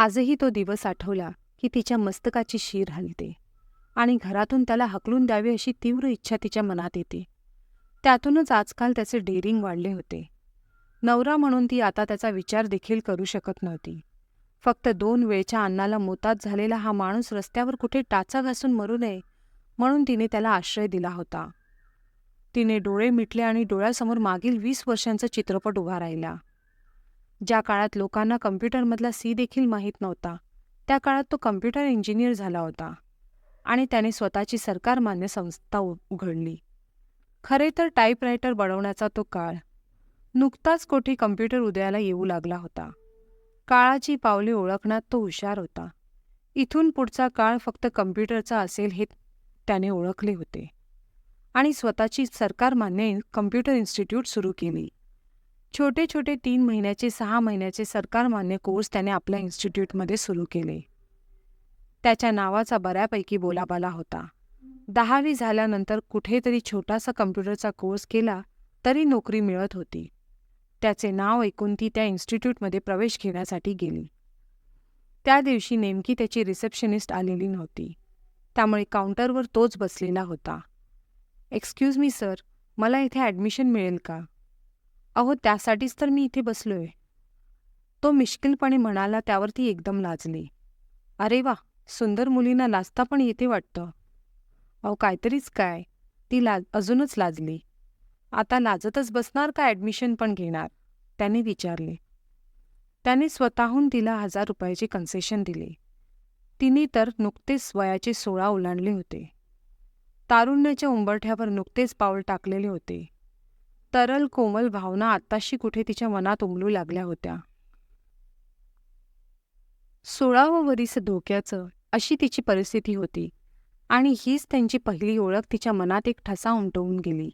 आजही तो दिवस आठवला की तिच्या मस्तकाची शीर हलते आणि घरातून त्याला हकलून द्यावी अशी तीव्र इच्छा तिच्या मनात येते. त्यातूनच आजकाल त्याचे डेअरिंग वाढले होते. नवरा म्हणून ती आता त्याचा विचार देखील करू शकत नव्हती. फक्त दोन वेळच्या अन्नाला मोताद झालेला हा माणूस रस्त्यावर कुठे टाचा घासून मरू नये म्हणून तिने त्याला आश्रय दिला होता. तिने डोळे मिटले आणि डोळ्यासमोर मागील वीस वर्षांचा चित्रपट उभा राहिला. ज्या काळात लोकांना कम्प्युटरमधला सी देखील माहीत नव्हता त्या काळात तो कम्प्युटर इंजिनियर झाला होता आणि त्याने स्वतःची सरकारमान्य संस्था उघडली. खरे तर टाईपरायटर बनवण्याचा तो काळ. नुकताच कोठी कम्प्युटर उदयाला येऊ लागला होता. काळाची पावले ओळखण्यात तो हुशार होता. इथून पुढचा काळ फक्त कम्प्युटरचा असेल हे त्याने ओळखले होते. आणि स्वतःची सरकारमान्य कम्प्युटर इन्स्टिट्यूट सुरू केली. छोटे छोटे तीन महिन्याचे सहा महिन्याचे सरकारमान्य कोर्स त्याने आपल्या इन्स्टिट्यूटमध्ये सुरू केले. त्याच्या नावाचा बऱ्यापैकी बोलाबाला होता. दहावी झाल्यानंतर कुठेतरी छोटासा कम्प्युटरचा कोर्स केला तरी नोकरी मिळत होती. त्याचे नाव ऐकून ती त्या इन्स्टिट्यूटमध्ये प्रवेश घेण्यासाठी गेली. त्या दिवशी नेमकी त्याची रिसेप्शनिस्ट आलेली नव्हती. त्यामुळे काउंटरवर तोच बसलेला होता. एक्सक्यूज मी सर मला इथे ॲडमिशन मिळेल का? अहो त्यासाठीच तर मी इथे बसलोय. तो मिश्किलपणे म्हणाला त्यावर ती एकदम लाजली. अरे वा सुंदर मुलींना लाजता पण येते वाटतं. अहो काहीतरीच काय. ती लाज अजूनच लाजली. आता लाजतच बसणार का ॲडमिशन पण घेणार? त्याने विचारले. त्याने स्वतःहून तिला हजार रुपयाचे कन्सेशन दिले. तिने तर नुकतेच वयाचे सोळा ओलांडले होते. तारुण्याच्या उंबरठ्यावर नुकतेच पाऊल टाकलेले होते. तरल कोमल भावना आत्ताशी कुठे तिच्या मनात उमलू लागल्या होत्या. सोळावं वरीस धोक्याचं अशी तिची परिस्थिती होती आणि हीच त्यांची पहिली ओळख तिच्या मनात एक ठसा उमटवून गेली.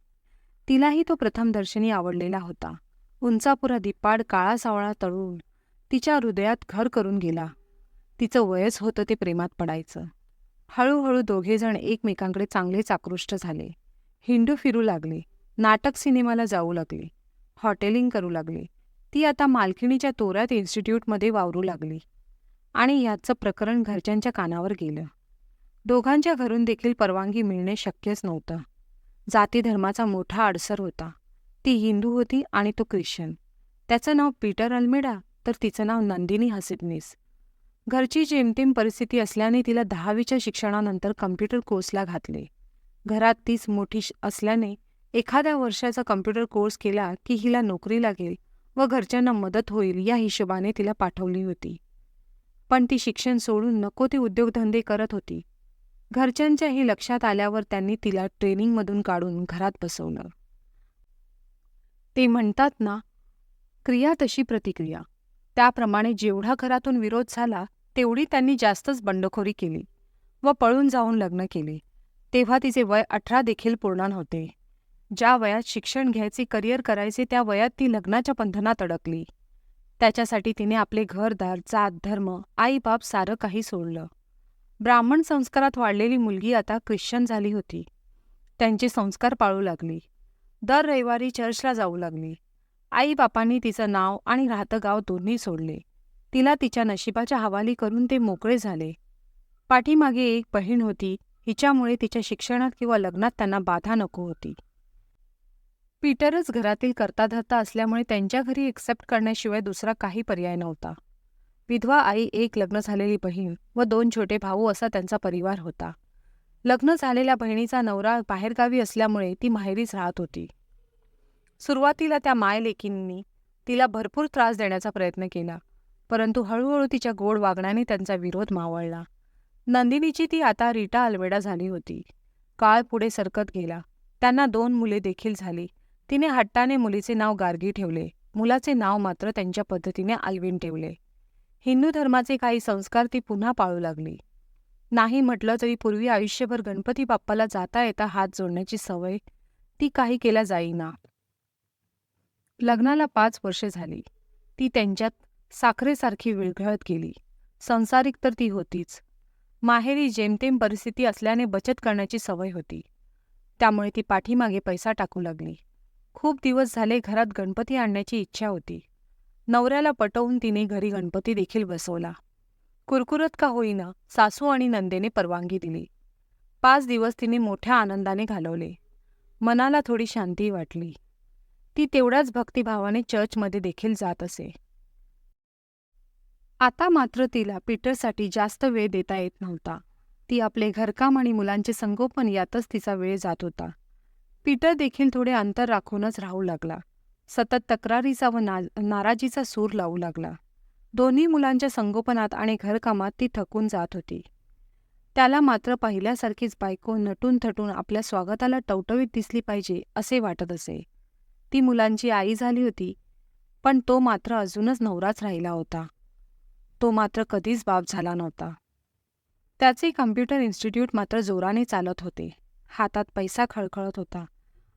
तिलाही तो प्रथमदर्शनी आवडलेला होता. उंचापुरा दिपाड काळा सावळा तळून तिच्या हृदयात घर करून गेला. तिचं वयच होतं ते प्रेमात पडायचं. हळूहळू दोघेजण एकमेकांकडे चांगलेच आकृष्ट झाले. हिंडू फिरू लागले. नाटक सिनेमाला जाऊ लागले. हॉटेलिंग करू लागली. ती आता मालकिणीच्या तोऱ्यात इन्स्टिट्यूटमध्ये वावरू लागली. आणि याचं प्रकरण घरच्यांच्या कानावर गेलं. दोघांच्या घरून देखील परवानगी मिळणे शक्यच नव्हतं. जाती धर्माचा मोठा अडसर होता. ती हिंदू होती आणि तो ख्रिश्चन. त्याचं नाव पीटर अल्मेडा तर तिचं नाव नंदिनी हसिबनीस. घरची जेमतेम परिस्थिती असल्याने तिला दहावीच्या शिक्षणानंतर कम्प्युटर कोर्सला घातले. घरात तीच मोठी असल्याने एखाद्या वर्षाचा कम्प्युटर कोर्स केला की हिला नोकरी लागेल व घरच्यांना मदत होईल या हिशोबाने तिला पाठवली होती. पण ती शिक्षण सोडून नको ते उद्योगधंदे करत होती. घरच्यांच्या हे लक्षात आल्यावर त्यांनी तिला ट्रेनिंगमधून काढून घरात बसवलं. ते म्हणतात ना क्रिया तशी प्रतिक्रिया. त्याप्रमाणे जेवढा घरातून विरोध झाला तेवढी त्यांनी जास्तच बंडखोरी केली व पळून जाऊन लग्न केले. तेव्हा तिचे वय अठरा देखील पूर्ण नव्हते. ज्या वयात शिक्षण घ्यायचे करिअर करायचे त्या वयात ती लग्नाच्या बंधनात अडकली. त्याच्यासाठी तिने आपले घरदार जात धर्म आईबाप सारं काही सोडलं. ब्राह्मण संस्कारात वाढलेली मुलगी आता ख्रिश्चन झाली होती. त्यांचे संस्कार पाळू लागली. दर रविवारी चर्चला जाऊ लागली. आईबापांनी तिचं नाव आणि राहतं गाव दोन्ही सोडले. तिला तिच्या नशिबाच्या हवाली करून ते मोकळे झाले. पाठीमागे एक बहीण होती. हिच्यामुळे तिच्या शिक्षणात किंवा लग्नात त्यांना बाधा नको होती. पीटरच घरातील कर्ताधर्ता असल्यामुळे त्यांच्या घरी एक्सेप्ट करण्याशिवाय दुसरा काही पर्याय नव्हता. विधवा आई एक लग्न झालेली बहीण व दोन छोटे भाऊ असा त्यांचा परिवार होता. लग्न झालेल्या बहिणीचा नवरा बाहेरगावी असल्यामुळे ती माहेरीच राहत होती. सुरुवातीला त्या मायलेकींनी तिला भरपूर त्रास देण्याचा प्रयत्न केला परंतु हळूहळू तिच्या गोड वागण्याने त्यांचा विरोध मावळला. नंदिनीची ती आता रीटा अल्वेडा झाली होती. काळ पुढे सरकत गेला. त्यांना दोन मुले देखील झाली. तिने हट्टाने मुलीचे नाव गार्गी ठेवले. मुलाचे नाव मात्र त्यांच्या पद्धतीने आल्विन ठेवले. हिंदू धर्माचे काही संस्कार ती पुन्हा पाळू लागली. नाही म्हटलं तरी पूर्वी आयुष्यभर गणपती बाप्पाला जाता येता हात जोडण्याची सवय ती काही केल्या जाईना. लग्नाला पाच वर्षे झाली. ती त्यांच्यात साखरेसारखी विळघळत गेली. संसारिक तर ती होतीच. माहेरी जेमतेम परिस्थिती असल्याने बचत करण्याची सवय होती. त्यामुळे ती पाठीमागे पैसा टाकू लागली. खूप दिवस झाले घरात गणपती आणण्याची इच्छा होती. नवऱ्याला पटवून तिने घरी गणपती देखील बसवला. कुरकुरत का होईना सासू आणि नंदेने परवानगी दिली. पाच दिवस तिने मोठ्या आनंदाने घालवले. मनाला थोडी शांती वाटली. ती तेवढ्याच भक्तिभावाने चर्चमध्ये देखील जात असे. आता मात्र तिला पीटरसाठी जास्त वेळ देता येत नव्हता. ती आपले घरकाम आणि मुलांचे संगोपन यातच तिचा वेळ जात होता. पीटर देखील थोडे अंतर राखूनच राहू लागला. सतत तक्रारीचा व ना नाराजीचा सूर लावू लागला. दोन्ही मुलांच्या संगोपनात आणि घरकामात ती थकून जात होती. त्याला मात्र पहिल्यासारखीच बायको नटून थटून आपल्या स्वागताला टवटवीत दिसली पाहिजे असे वाटत असे. ती मुलांची आई झाली होती पण तो मात्र अजूनच नवराच राहिला होता. तो मात्र कधीच बाप झाला नव्हता. त्याचे कम्प्युटर इन्स्टिट्यूट मात्र जोराने चालत होते. हातात पैसा खळखळत होता.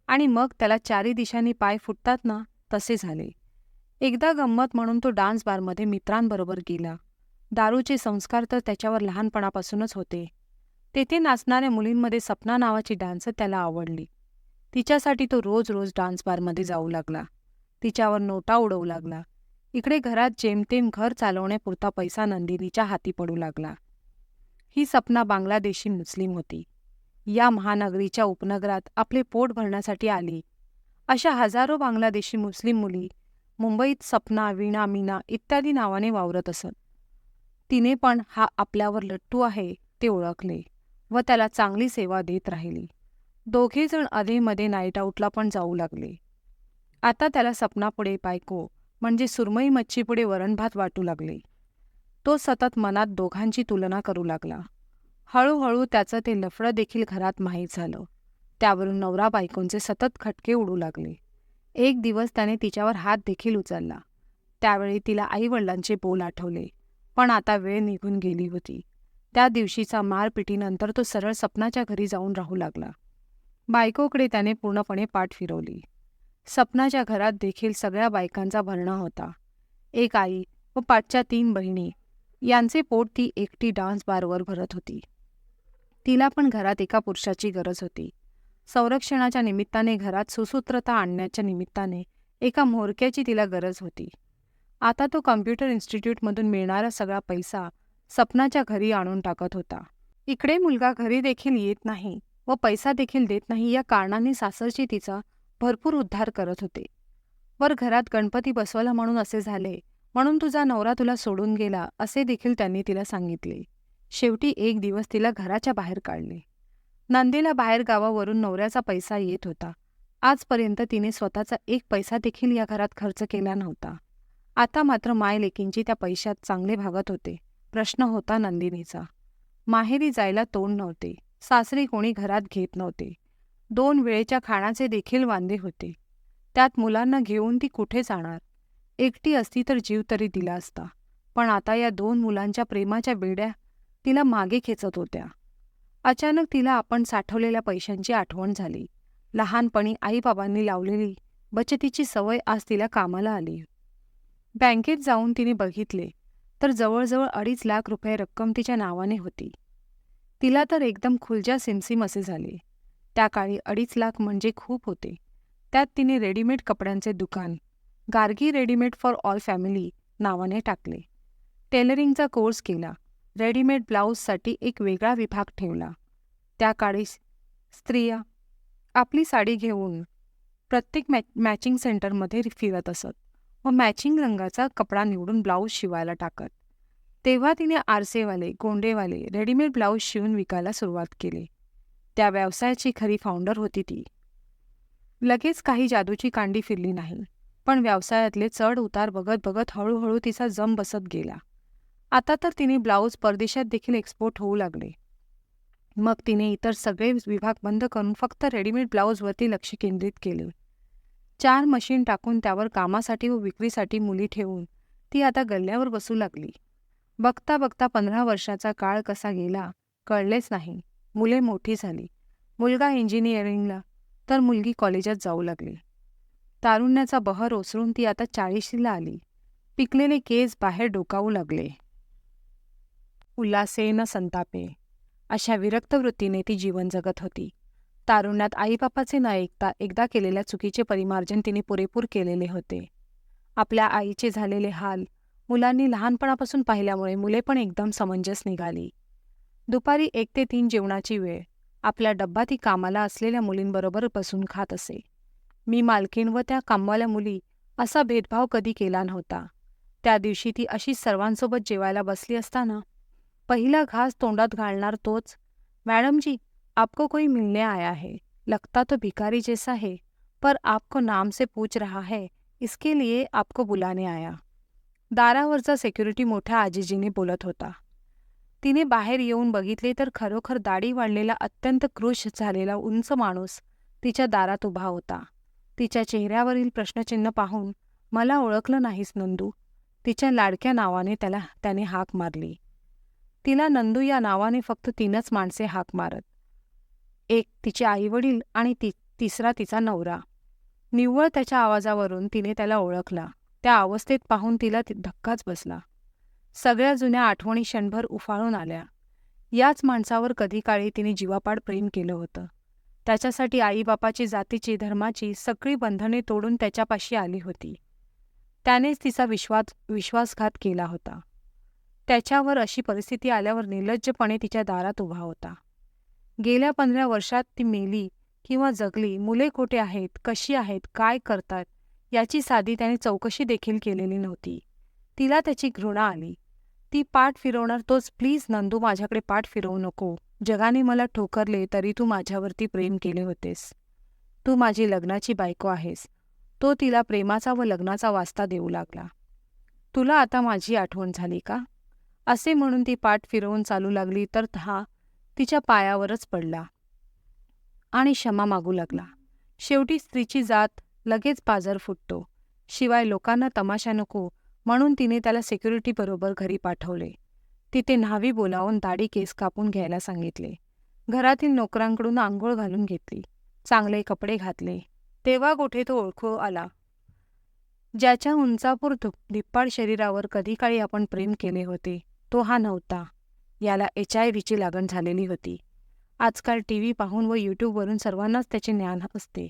आणि मग त्याला चारी दिशांनी पाय फुटतात ना तसे झाले. एकदा गंमत म्हणून तो डान्स बारमध्ये मित्रांबरोबर गेला. दारूचे संस्कार तर त्याच्यावर लहानपणापासूनच होते. तेथे नाचणाऱ्या मुलींमध्ये सपना नावाची डान्सर त्याला आवडली. तिच्यासाठी तो रोज रोज डान्स बारमध्ये जाऊ लागला. तिच्यावर नोटा उडवू लागला. इकडे घरात जेमतेम घर चालवण्यापुरता पैसा नंदिनीच्या हाती पडू लागला. ही सपना बांगलादेशी मुस्लिम होती. या महानगरीच्या उपनगरात आपले पोट भरण्यासाठी आली. अशा हजारो बांगलादेशी मुस्लिम मुली मुंबईत सपना वीणा मीना इत्यादी नावाने वावरत असत. तिने पण हा आपल्यावर लट्टू आहे ते ओळखले व त्याला चांगली सेवा देत राहिली. दोघेजण अधेमध्ये नाईट आऊटला पण जाऊ लागले. आता त्याला सपनापुढे बायको म्हणजे सुरमई मच्छीपुढे वरणभात वाटू लागले. तो सतत मनात दोघांची तुलना करू लागला. हळूहळू त्याचं ते लफडं देखील घरात माहीत झालं. त्यावरून नवरा बायकोंचे सतत खटके उडू लागले. एक दिवस त्याने तिच्यावर हात देखील उचलला. त्यावेळी तिला आईवडिलांचे बोल आठवले पण आता वेळ निघून गेली होती. त्या दिवशीचा मारपिटीनंतर तो सरळ सपनाच्या घरी जाऊन राहू लागला. बायकोकडे त्याने पूर्णपणे पाठ फिरवली. सपनाच्या घरात देखील सगळ्या बायकांचा भरणा होता. एक आई व पाठच्या तीन बहिणी यांचे पोट ती एकटी डान्स बारवर भरत होती. तिला पण घरात एका पुरुषाची गरज होती. संरक्षणाच्या निमित्ताने घरात सुसूत्रता आणण्याच्या निमित्ताने एका म्होरक्याची तिला गरज होती. आता तो कम्प्युटर इन्स्टिट्यूटमधून मिळणारा सगळा पैसा सपनाच्या घरी आणून टाकत होता. इकडे मुलगा घरी देखील येत नाही व पैसा देखील देत नाही या कारणाने सासरची तिचा भरपूर उद्धार करत होते. वर घरात गणपती बसवला म्हणून असे झाले म्हणून तुझा नवरा तुला सोडून गेला असे देखील त्यांनी तिला सांगितले. शेवटी एक दिवस तिला घराच्या बाहेर काढले. नंदीला बाहेर गावावरून नवऱ्याचा पैसा येत होता. आजपर्यंत तिने स्वतःचा एक पैसा देखील या घरात खर्च केला नव्हता. आता मात्र माय लेकींची त्या पैशात चांगले भागत होते. प्रश्न होता नंदिनीचा. माहेरी जायला तोंड नव्हते. सासरी कोणी घरात घेत नव्हते. दोन वेळेच्या खाण्याचे देखील वांदे होते. त्यात मुलांना घेऊन ती कुठे जाणार? एकटी असती तर जीव तरी दिला असता. पण आता या दोन मुलांच्या प्रेमाच्या बेड्या तिला मागे खेचत होत्या. अचानक तिला आपण साठवलेल्या पैशांची आठवण झाली. लहानपणी आईबाबांनी लावलेली बचतीची सवय आज तिला कामाला आली. बँकेत जाऊन तिने बघितले तर जवळजवळ अडीच लाख रुपये रक्कम तिच्या नावाने होती. तिला तर एकदम खुलजा सिमसिम असे झाले. त्या काळी अडीच लाख म्हणजे खूप होते. त्यात तिने रेडीमेड कपड्यांचे दुकान Gargi readymade for all family नावाने टाकले. टेलरिंगचा कोर्स केला. रेडीमेड ब्लाऊजसाठी एक वेगळा विभाग ठेवला. त्या काळी स्त्रिया आपली साडी घेऊन प्रत्येक मॅ मॅचिंग सेंटरमध्ये फिरत असत व मॅचिंग रंगाचा कपडा निवडून ब्लाऊज शिवायला टाकत. तेव्हा तिने आरसेवाले गोंडेवाले रेडीमेड ब्लाऊज शिवून विकायला सुरुवात केली. त्या व्यवसायाची खरी फाउंडर होती ती. लगेच काही जादूची कांडी फिरली नाही पण व्यवसायातले चढ उतार बघत बघत हळूहळू तिचा जम बसत गेला. आता तर तिने ब्लाऊज परदेशात देखील एक्सपोर्ट होऊ लागले. मग तिने इतर सगळे विभाग बंद करून फक्त रेडीमेड ब्लाऊजवरती लक्ष केंद्रित केले. चार मशीन टाकून त्यावर कामासाठी व विक्रीसाठी मुली ठेवून ती आता गल्ल्यावर बसू लागली. बघता बघता पंधरा वर्षाचा काळ कसा गेला कळलेच नाही. मुले मोठी झाली. मुलगा इंजिनिअरिंगला तर मुलगी कॉलेजात जाऊ लागली. तारुण्याचा बहर ओसरून ती आता चाळीशीला आली. पिकलेले केस बाहेर डोकावू लागले. उल्हासे न संतापे. अशा विरक्त वृत्तीने ती जीवन जगत होती. तारुण्यात आईबापाचे न ऐकता एकदा केलेल्या चुकीचे परिमार्जन तिने पुरेपूर केलेले होते. आपल्या आईचे झालेले हाल मुलांनी लहानपणापासून पाहिल्यामुळे मुले पण एकदम समंजस निघाली. दुपारी एक ते तीन जेवणाची वेळ. आपल्या डब्बा ती कामाला असलेल्या मुलींबरोबर बसून खात असे. मी मालकीण व त्या कामवाल्या मुली असा भेदभाव कधी केला नव्हता. त्या दिवशी ती अशी सर्वांसोबत जेवायला बसली असताना पहिला घास तोंडात घालणार तोच. मॅडमजी आपको कोई मिलने आया है. लगता तो भिखारी जैसा है पर आपको नाम से पूछ रहा है इसके लिए आपको बुलाने आया। दारावरचा सेक्युरिटी मोठ्या आजीजीने बोलत होता. तिने बाहेर येऊन बघितले तर खरोखर दाढी वाढलेला अत्यंत क्रुश झालेला उंच माणूस तिच्या दारात उभा होता. तिच्या चेहऱ्यावरील प्रश्नचिन्ह पाहून मला ओळखलं नाहीस नंदू. तिच्या लाडक्या नावाने त्याला त्याने हाक मारली. तिला नंदू या नावाने फक्त तीनच माणसे हाक मारत. एक तिचे आईवडील आणि ती तिसरा तिचा नवरा. निव्वळ त्याच्या आवाजावरून तिने त्याला ओळखला. त्या अवस्थेत पाहून तिला धक्काच बसला. सगळ्या जुन्या आठवणी क्षणभर उफाळून आल्या. याच माणसावर कधी काळी तिने जीवापाड प्रेम केलं होतं. त्याच्यासाठी आईबापाची जातीची धर्माची सगळी बंधने तोडून त्याच्यापाशी आली होती. त्यानेच तिचा विश्वास विश्वासघात केला होता. त्याच्यावर अशी परिस्थिती आल्यावर निर्लज्जपणे तिच्या दारात उभा होता. गेल्या पंधरा वर्षात ती मेली किंवा जगली मुले कोठे आहेत कशी आहेत काय करतात याची साधी त्याने चौकशी देखील केलेली नव्हती. तिला त्याची घृणा आली. ती पाठ फिरवणार तोच प्लीज नंदू माझ्याकडे पाठ फिरवू नको. जगाने मला ठोकरले तरी तू माझ्यावरती प्रेम केले होतेस. तू माझी लग्नाची बायको आहेस. तो तिला प्रेमाचा व लग्नाचा वास्ता देऊ लागला. तुला आता माझी आठवण झाली का? असे म्हणून ती पाठ फिरवून चालू लागली तर हा तिच्या पायावरच पडला. आणि क्षमा मागू लागला. शेवटी स्त्रीची जात लगेच पाजर फुटतो. शिवाय लोकांना तमाशा नको म्हणून तिने त्याला सिक्युरिटीबरोबर घरी पाठवले. तिथे न्हावी बोलावून दाढी केस कापून घ्यायला सांगितले. घरातील नोकरांकडून आंघोळ घालून घेतली. चांगले कपडे घातले. तेव्हा कुठे तो ओळखू आला. ज्याच्या उंचापूर धुप धिप्पाड शरीरावर कधी काळी आपण प्रेम केले होते. तो हा नव्हता. याला एच आय व्हीची लागण झालेली होती. आजकाल टी व्ही पाहून व यूट्यूबवरून सर्वांनाच त्याचे ज्ञान असते.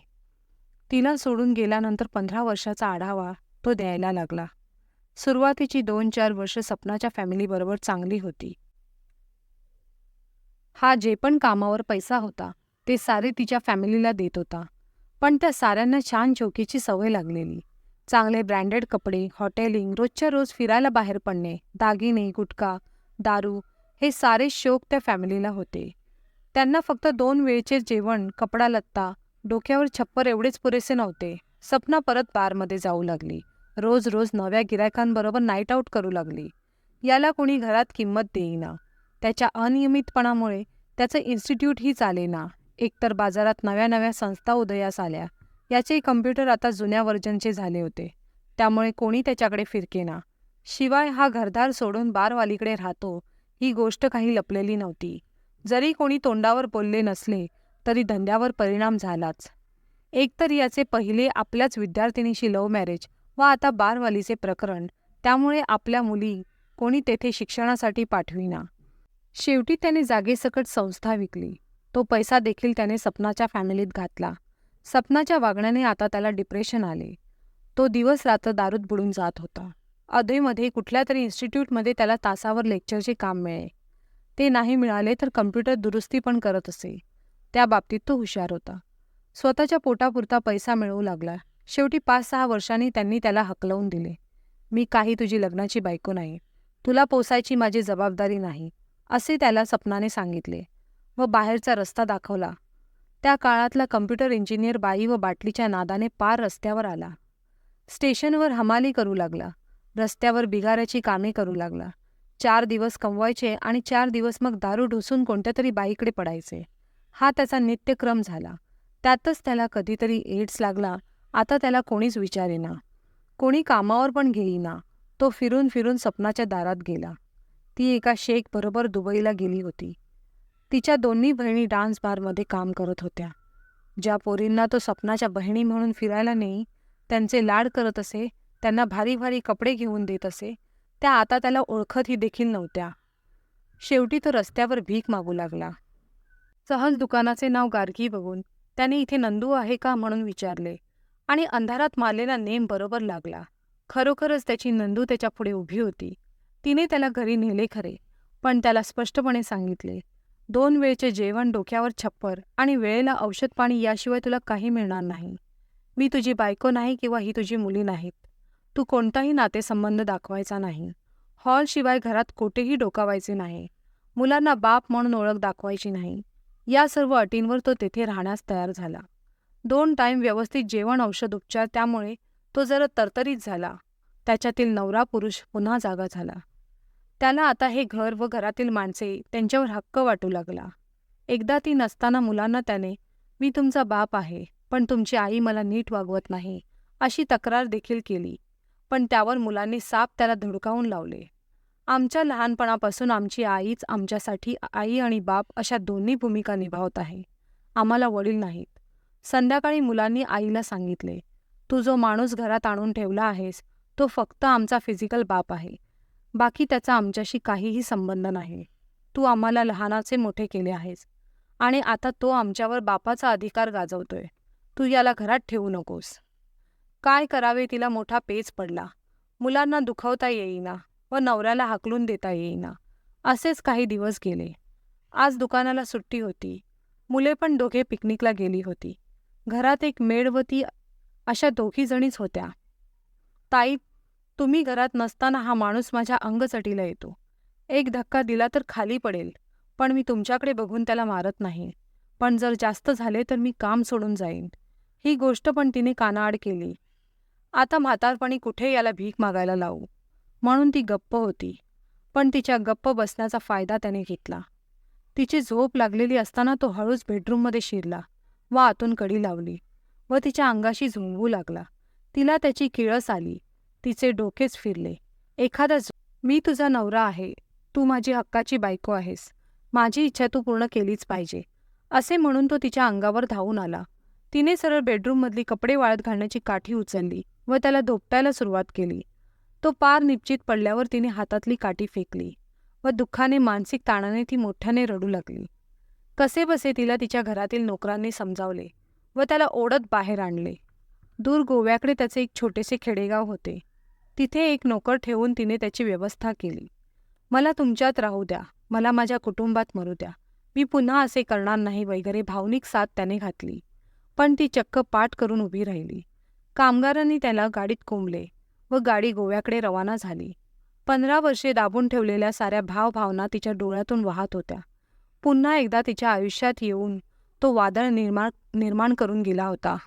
तिला सोडून गेल्यानंतर पंधरा वर्षाचा आढावा तो द्यायला लागला. सुरुवातीची दोन चार वर्ष सपनाच्या फॅमिलीबरोबर चांगली होती. हा जे पण कामावर पैसा होता ते सारे तिच्या फॅमिलीला देत होता. पण त्या साऱ्यांना छान चौकीची सवय लागलेली. चांगले ब्रँडेड कपडे हॉटेलिंग रोजच्या रोज फिरायला बाहेर पडणे दागिने गुटखा दारू हे सारे शोक त्या फॅमिलीला होते. त्यांना फक्त दोन वेळचे जेवण कपडा लत्ता डोक्यावर छप्पर एवढेच पुरेसे नव्हते. सपना परत बारमध्ये जाऊ लागली. रोज रोज नव्या गिरायकांबरोबर नाईट आऊट करू लागली. याला कोणी घरात किंमत देईना. त्याच्या अनियमितपणामुळे त्याचं इन्स्टिट्यूटही चालेना एकतर बाजारात नव्या नव्या संस्था उदयास आल्या. याचे कम्प्युटर आता जुन्या वर्जनचे झाले होते. त्यामुळे कोणी त्याच्याकडे फिरकेना. शिवाय हा घरदार सोडून बारवालीकडे राहतो ही गोष्ट काही लपलेली नव्हती. जरी कोणी तोंडावर बोलले नसले तरी धंद्यावर परिणाम झालाच. एकतर याचे पहिले आपल्याच विद्यार्थिनीशी लव्ह मॅरेज व आता बारवालीचे प्रकरण त्यामुळे आपल्या मुली कोणी तेथे शिक्षणासाठी पाठविना. शेवटी त्याने जागेसकट संस्था विकली. तो पैसा देखील त्याने सपनाच्या फॅमिलीत घातला. सपनाच्या वागण्याने आता त्याला डिप्रेशन आले. तो दिवस रात्र दारूत बुडून जात होता. अधेमध्ये कुठल्या तरी इन्स्टिट्यूटमध्ये त्याला तासावर लेक्चरचे काम मिळे ते नाही मिळाले तर कम्प्युटर दुरुस्ती पण करत असे. त्या बाबतीत तो हुशार होता. स्वतःच्या पोटापुरता पैसा मिळवू लागला. शेवटी पाच सहा वर्षांनी त्यांनी त्याला हकलवून दिले. मी काही तुझी लग्नाची बायको नाही. तुला पोसायची माझी जबाबदारी नाही असे त्याला सपनाने सांगितले व बाहेरचा रस्ता दाखवला. त्या काळातला कम्प्युटर इंजिनियर बाई व बाटलीच्या नादाने पार रस्त्यावर आला. स्टेशनवर हमाली करू लागला. रस्त्यावर बिगाऱ्याची कामे करू लागला. चार दिवस कमवायचे आणि चार दिवस मग दारू ढोसून कोणत्या तरी बाईकडे पडायचे. हा त्याचा नित्यक्रम झाला. त्यातच त्याला कधीतरी एड्स लागला. आता त्याला कोणीच विचारेना. कोणी कामावर पण घेईना. तो फिरून फिरून सपनाच्या दारात गेला. ती एका शेख बरोबर दुबईला गेली होती. तिच्या दोन्ही बहिणी डान्स बारमध्ये काम करत होत्या. ज्या पोरींना तो सपनाच्या बहिणी म्हणून फिरायला नेई त्यांचे लाड करत असे त्यांना भारी भारी कपडे घेऊन देत असे त्या आता त्याला ओळखतही देखील नव्हत्या. शेवटी तो रस्त्यावर भीक मागू लागला. सहज दुकानाचे नाव गार्गी बघून त्याने इथे नंदू आहे का म्हणून विचारले आणि अंधारात मारलेला नेम बरोबर लागला. खरोखरच त्याची नंदू त्याच्यापुढे उभी होती. तिने त्याला घरी नेले खरे पण त्याला स्पष्टपणे सांगितले दोन वेळचे जेवण डोक्यावर छप्पर आणि वेळेला औषध पाणी याशिवाय तुला काही मिळणार नाही. मी तुझी बायको नाही किंवा ही तुझी मुली नाहीत. तू कोणताही नातेसंबंध दाखवायचा नाही. हॉलशिवाय घरात कोठेही डोकावायचे नाही. मुलांना बाप म्हणून ओळख दाखवायची नाही. या सर्व अटींवर तो तेथे राहण्यास तयार झाला. दोन टाईम व्यवस्थित जेवण औषध उपचार त्यामुळे तो जरा तरतरीत झाला. त्याच्यातील नवरा पुरुष पुन्हा जागा झाला. त्याला आता हे घर व घरातील माणसे त्यांच्यावर हक्क वाटू लागला. एकदा ती नसताना मुलांना त्याने मी तुमचा बाप आहे पण तुमची आई मला नीट वागवत नाही अशी तक्रार देखील केली. पण त्यावर मुलांनी साप त्याला धुडकावून लावले. आमच्या लहानपणापासून आमची आईच आमच्यासाठी आई आणि बाप अशा दोन्ही भूमिका निभावत आहे. आम्हाला वडील नाहीत. संध्याकाळी मुलांनी आईला सांगितले तू जो माणूस घरात आणून ठेवला आहेस तो फक्त आमचा फिजिकल बाप आहे. बाकी त्याचा आमच्याशी काहीही संबंध नाही. तू आम्हाला लहानाचे मोठे केले आहेस. आणि आता तो आमच्यावर बापाचा अधिकार गाजवतोय. तू याला घरात ठेवू नकोस. काय करावे तिला मोठा पेच पडला. मुलांना दुखवता येईना व नवऱ्याला हाकलून देता येईना. असेच काही दिवस गेले. आज दुकानाला सुट्टी होती. मुले पण दोघे पिकनिकला गेली होती. घरात एक मेड व ती अशा दोघी जणीच होत्या. ताई तुम्ही घरात नसताना हा माणूस माझ्या अंगचटीला येतो. एक धक्का दिला तर खाली पडेल पण मी तुमच्याकडे बघून त्याला मारत नाही. पण जर जास्त झाले तर मी काम सोडून जाईन. ही गोष्ट पण तिने कानाआड केली. आता म्हातारपणी कुठे याला भीक मागायला लावू? म्हणून ती गप्प होती. पण तिच्या गप्प बसण्याचा फायदा त्याने घेतला. तिची झोप लागलेली असताना तो हळूच बेडरूममध्ये शिरला व आतून कडी लावली व तिच्या अंगाशी झुंबू लागला. तिला त्याची किळस आली. तिचे डोकेच फिरले. एखादा मी तुझा नवरा आहे. तू माझी हक्काची बायको आहेस. माझी इच्छा तू पूर्ण केलीच पाहिजे. असे म्हणून तो तिच्या अंगावर धावून आला. तिने सरळ बेडरूममधली कपडे वाळत घालण्याची काठी उचलली व त्याला धोपटायला सुरुवात केली. तो पार निश्चित पडल्यावर तिने हातातली काठी फेकली व दुःखाने मानसिक ताणाने ती मोठ्याने रडू लागली. कसेबसे तिला तिच्या घरातील नोकरांनी समजावले व त्याला ओढत बाहेर आणले. दूर गोव्याकडे त्याचे एक छोटेसे खेडेगाव होते. तिथे एक नोकर ठेवून तिने त्याची व्यवस्था केली. मला तुमच्यात राहू द्या. मला माझ्या कुटुंबात मरू द्या. मी पुन्हा असे करणार नाही वगैरे भावनिक साथ त्याने घातली. पण ती चक्क पाठ करून उभी राहिली. कामगारांनी त्याला गाडीत कोंबले व गाडी गोव्याकडे रवाना झाली. पंधरा वर्षे दाबून ठेवलेल्या साऱ्या भावभावना तिच्या डोळ्यातून वाहत होत्या. पुन्हा एकदा तिच्या आयुष्यात येऊन तो वादळ निर्माण निर्माण करून गेला होता.